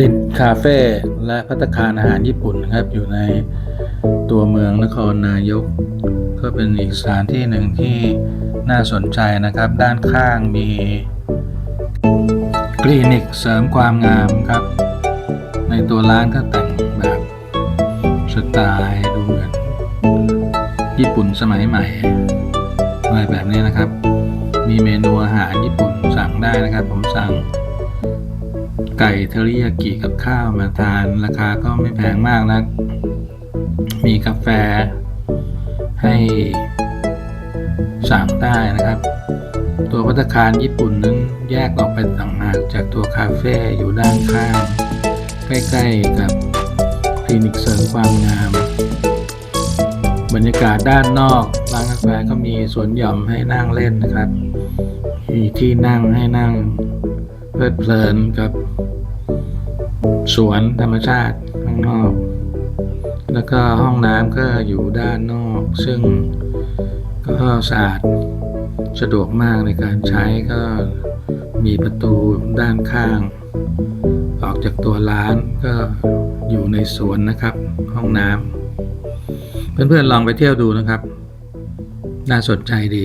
ลินคาเฟ่และพัตตาคารอาหารญี่ปุ่นนะครับ อยู่ในตัวเมืองนครนายก ก็เป็นอีกสถานที่หนึ่งที่น่าสนใจนะครับ ด้านข้างมีคลินิกเสริมความงามครับ ในตัวร้านก็แต่งแบบสไตล์ดูเหมือนญี่ปุ่นสมัยใหม่อะไรแบบนี้นะครับ มีเมนูอาหารญี่ปุ่นสั่งได้นะครับ ผมสั่ง ไก่เทอริยากิกับข้าวมาทานราคาก็ไม่แพงมากนะ มีกาแฟให้สั่งได้นะครับ ตัวพัตคารญี่ปุ่นนั้นแยกออกไปต่างหากจากตัวคาเฟ่อยู่ด้านข้าง ใกล้ๆกับคลินิกเสริมความงาม บรรยากาศด้านนอกร้านกาแฟก็มีสวนหย่อมให้นั่งเล่นนะครับ มีที่นั่งให้นั่งเพลิดเพลินกับ สวนธรรมชาติข้างนอก แล้วก็ห้องน้ำก็อยู่ด้านนอก ซึ่งก็สะอาดสะดวกมากในการใช้ก็มีประตูด้านข้าง ออกจากตัวร้านก็อยู่ในสวนนะครับ ห้องน้ำเพื่อนๆลองไปเที่ยวดูนะครับ น่าสนใจดี